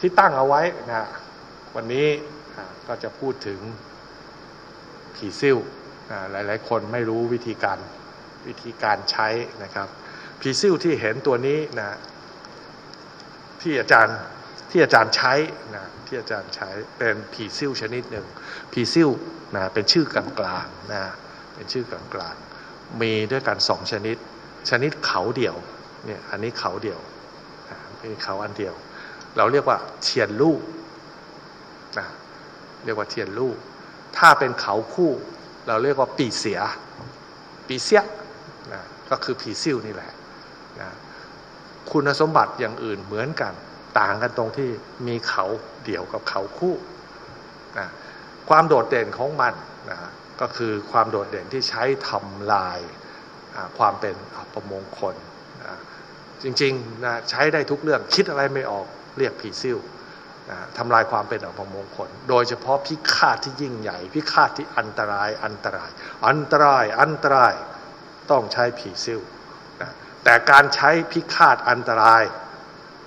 ที่ตั้งเอาไว้นะวันนี้ก็จะพูดถึงผีซิ่วอ่าหลายๆ คนไม่รู้วิธีการวิธีการใช้นะครับผีซิ่วที่เห็นตัวนี้นะที่อาจารย์ที่อาจารย์ใช้นะที่อาจารย์ใช้เป็นผีซิ่วชนิดหนึ่งผีซิ่วนะเป็นชื่อกลางๆนะเป็นชื่อกลางๆมีด้วยกันสองชนิด ชนิดเขาเดี่ยวเนี่ยอันนี้เขาเดี่ยวอ่เขาอันเดียว เราเรียกว่าเทียนลูกนะเรียกว่าเทียนลูก ถ้าเป็นเขาคู่ เราเรียกว่าปีเสีย ปีเสียนะก็คือผีซิ่วนี่แหละนะคุณสมบัติอย่างอื่นเหมือนกัน ต่างกันตรงที่มีเขาเดี่ยวกับเขาคู่นะความโดดเด่นของมันนะก็คือความโดดเด่นที่ใช้ทำลายความเป็นอัปมงคลนะจริงๆนะใช้ได้ทุกเรื่องคิดอะไรไม่ออก เรียกผีซิ่วทำลายความเป็นอัปมงคล โดยเฉพาะพิฆาตที่ยิ่งใหญ่ พิฆาตที่อันตรายอันตราย อันตรายอันตรายต้องใช้ผีซิ่วแต่การใช้พิฆาตอันตราย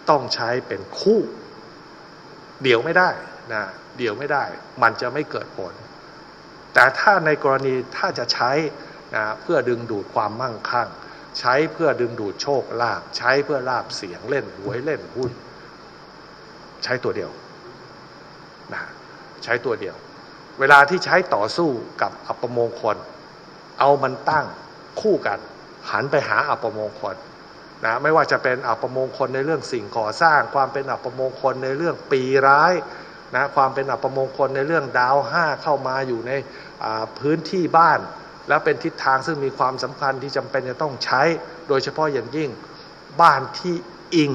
ต้องใช้เป็นคู่ เดี่ยวไม่ได้นะเดี่ยวไม่ได้ มันจะไม่เกิดผล แต่ถ้าในกรณีถ้าจะใช้นะเพื่อดึงดูดความมั่งคั่ง ใช้เพื่อดึงดูดโชคลาภใช้เพื่อลาบเสียงเล่นหวยเล่นหุ้น ใช้ตัวเดียวนะใช้ตัวเดียว เวลาที่ใช้ต่อสู้กับอัปมงคล เอามันตั้งคู่กัน หันไปหาอัปมงคลนะไม่ว่าจะเป็นอัปมงคลในเรื่องสิ่งก่อสร้าง ความเป็นอัปมงคลในเรื่องปีร้ายนะความเป็นอัปมงคลในเรื่องดาวห้าเข้ามาอยู่ในพื้นที่บ้าน แล้วเป็นทิศทางซึ่งมีความสำคัญที่จำเป็นจะต้องใช้ โดยเฉพาะอย่างยิ่งบ้านที่อิง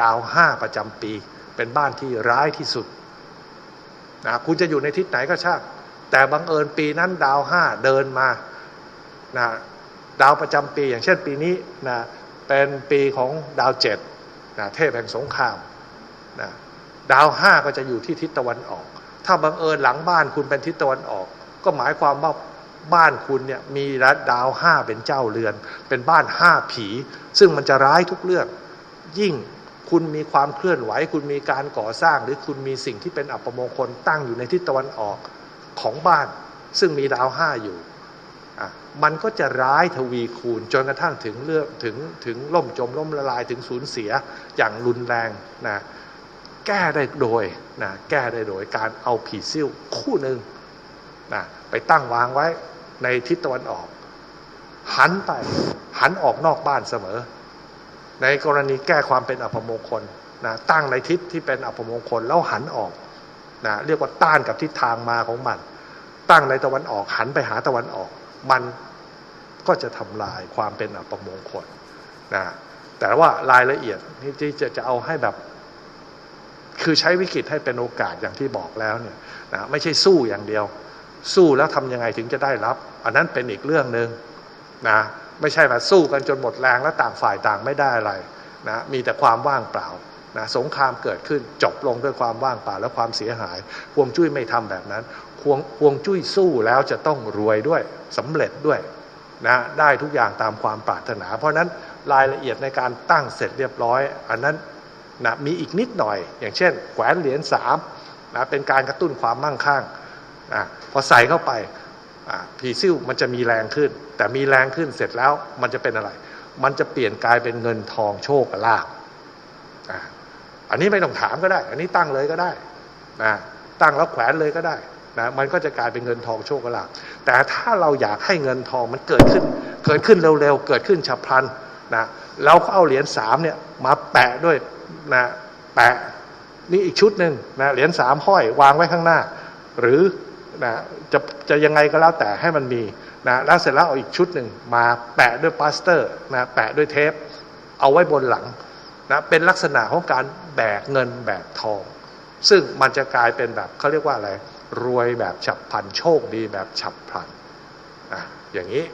ดาวห้าประจำปี เป็นบ้านที่ร้ายที่สุดนะคุณจะอยู่ในทิศไหนก็ช่างแต่บังเอิญปีนั้นดาวห้าเดินมานะดาวประจำปีอย่างเช่นปีนี้นะเป็นปีของดาวเจ็ดนะเทพแห่งสงครามนะดาวห้าก็จะอยู่ที่ทิศตะวันออก ถ้าบังเอิญหลังบ้านคุณเป็นทิศตะวันออก ก็หมายความว่าบ้านคุณเนี่ยมีดาวห้าเป็นเจ้าเรือน เป็นบ้านห้าผี ซึ่งมันจะร้ายทุกเรื่อง ยิ่ง คุณมีความเคลื่อนไหว คุณมีการก่อสร้าง หรือคุณมีสิ่งที่เป็นอัปมงคลตั้งอยู่ในทิศตะวันออกของบ้าน ซึ่งมีดาวห้าอยู่มันก็จะร้ายทวีคูณจนกระทั่งถึงเรื่องถึงถึงล่มจมล่มละลายถึงสูญเสียอย่างรุนแรงนะแก้ได้โดยนะแก้ได้โดยการเอาผีซิ่วคู่หนึ่งนะไปตั้งวางไว้ในทิศตะวันออก หันไปหันออกนอกบ้านเสมอ ในกรณีแก้ความเป็นอัปมงคลนะตั้งในทิศที่เป็นอัปมงคลแล้วหันออกนะเรียกว่าต้านกับทิศทางมาของมัน ตั้งในตะวันออกหันไปหาตะวันออก มันก็จะทำลายความเป็นอัปมงคลนะแต่ว่ารายละเอียดนี่จะจะเอาให้แบบ คือใช้วิกฤตให้เป็นโอกาสอย่างที่บอกแล้วเนี่ยนะไม่ใช่สู้อย่างเดียว สู้แล้วทำยังไงถึงจะได้รับ อันนั้นเป็นอีกเรื่องหนึ่งนะ ไม่ใช่ว่าสู้กันจนหมดแรงแล้วต่างฝ่ายต่างไม่ได้อะไรนะมีแต่ความว่างเปล่านะสงครามเกิดขึ้นจบลงด้วยความว่างเปล่าและความเสียหายฮวงจุ้ยไม่ทำแบบนั้นฮวงฮวงจุ้ยสู้แล้วจะต้องรวยด้วยสำเร็จด้วยนะได้ทุกอย่างตามความปรารถนา เพราะฉะนั้นรายละเอียดในการตั้งเสร็จเรียบร้อย อันนั้นนะมีอีกนิดหน่อย อย่างเช่นแขวนเหรียญสามนะเป็นการกระตุ้นความมั่งคั่งนะพอใส่เข้าไป ผีซิ่วมันจะมีแรงขึ้น แต่มีแรงขึ้นเสร็จแล้วมันจะเป็นอะไร มันจะเปลี่ยนกลายเป็นเงินทองโชคลาภอ่าอันนี้ไม่ต้องถามก็ได้ อันนี้ตั้งเลยก็ได้นะตั้งแล้วแขวนเลยก็ได้นะมันก็จะกลายเป็นเงินทองโชคลาภแต่ถ้าเราอยากให้เงินทองมันเกิดขึ้น เกิดขึ้นเร็วๆ เกิดขึ้นฉับพลันนะเราก็เอาเหรียญสามเนี่ยมาแปะด้วยนะแปะนี่อีกชุดหนึ่งนะเหรียญสามห้อยวางไว้ข้างหน้า หรือ นะจะจะยังไงก็แล้วแต่ให้มันมีนะแล้วเสร็จแล้วเอาอีกชุดหนึ่งมาแปะด้วยปลาสเตอร์นะแปะด้วยเทป เอาไว้บนหลังนะเป็นลักษณะของการแบกเงินแบกทอง ซึ่งมันจะกลายเป็นแบบเขาเรียกว่าอะไรรวยแบบฉับพลันโชคดีแบบฉับพลันนะอย่างนี้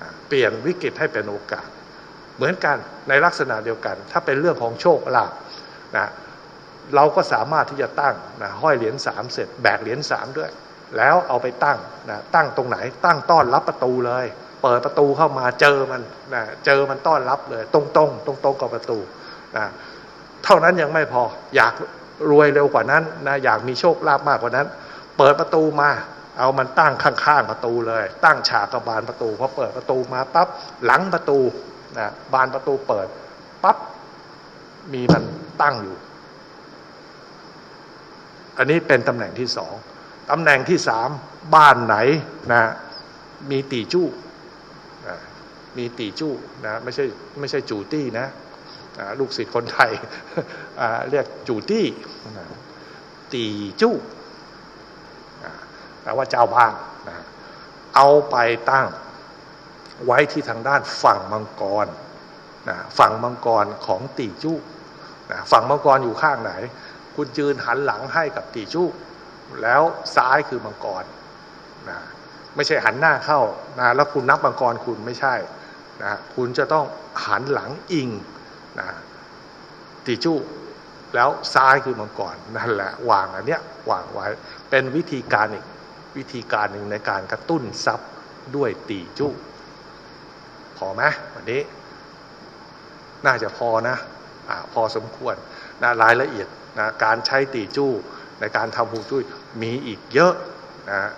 นะเปลี่ยนวิกฤตให้เป็นโอกาส เหมือนกันในลักษณะเดียวกัน ถ้าเป็นเรื่องของโชคลาภนะเราก็สามารถที่จะตั้งนะห้อยเหรียญสามเสร็จแบกเหรียญสามด้วย แล้วเอาไปตั้งนะตั้งตรงไหน ตั้งต้อนรับประตูเลย เปิดประตูเข้ามาเจอมันนะเจอมันต้อนรับเลย ตรงๆตรงๆกับประตูนะเท่านั้นยังไม่พออยากรวยเร็วกว่านั้นนะอยากมีโชคลาภมากกว่านั้น เปิดประตูมาเอามันตั้งข้างๆประตูเลย ตั้งฉากกับบานประตูพอเปิดประตูมาปั๊บหลังประตูนะบานประตูเปิดปั๊บมีมันตั้งอยู่ อันนี้เป็นตำแหน่งที่สอง ตำแหน่งที่สามบ้านไหนนะมีตีจู้มีตีจู้นะไม่ใช่ไม่ใช่จูตี้นะลูกศิษย์คนไทยเรียกจูตี้ตีจู้อาแปลว่าเจ้าบ้านนะเอาไปตั้งไว้ที่ทางด้านฝั่งมังกรนะฝั่งมังกรของตีจู้ฝั่งมังกรอยู่ข้างไหน คุณยืนหันหลังให้กับตีจู้ แล้วซ้ายคือมังกรนะไม่ใช่หันหน้าเข้านะแล้วคุณนับมังกรคุณไม่ใช่นะคุณจะต้องหันหลังอิงนะตีจู้แล้วซ้ายคือมังกรนั่นแหละวางอันเนี้ยวางไว้ เป็นวิธีการอีกวิธีการหนึ่งในการกระตุ้นทรัพย์ด้วยตีจู้พอไหมวันนี้ น่าจะพอนะอาพอสมควรนะรายละเอียดนะการใช้ตีจู้ ในการทำฮูจุ้ยมีอีกเยอะนะ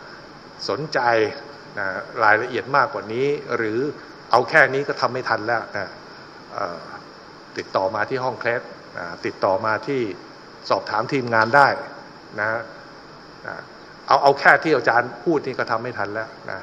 สนใจนะรายละเอียดมากกว่านี้ หรือเอาแค่นี้ก็ทำไม่ทันแล้วนะติดต่อมาที่ห้องเคลสนะติดต่อมาที่สอบถามทีมงานได้นะนะเอาเอาแค่ที่อาจารย์พูดนี่ก็ทำไม่ทันแล้วนะ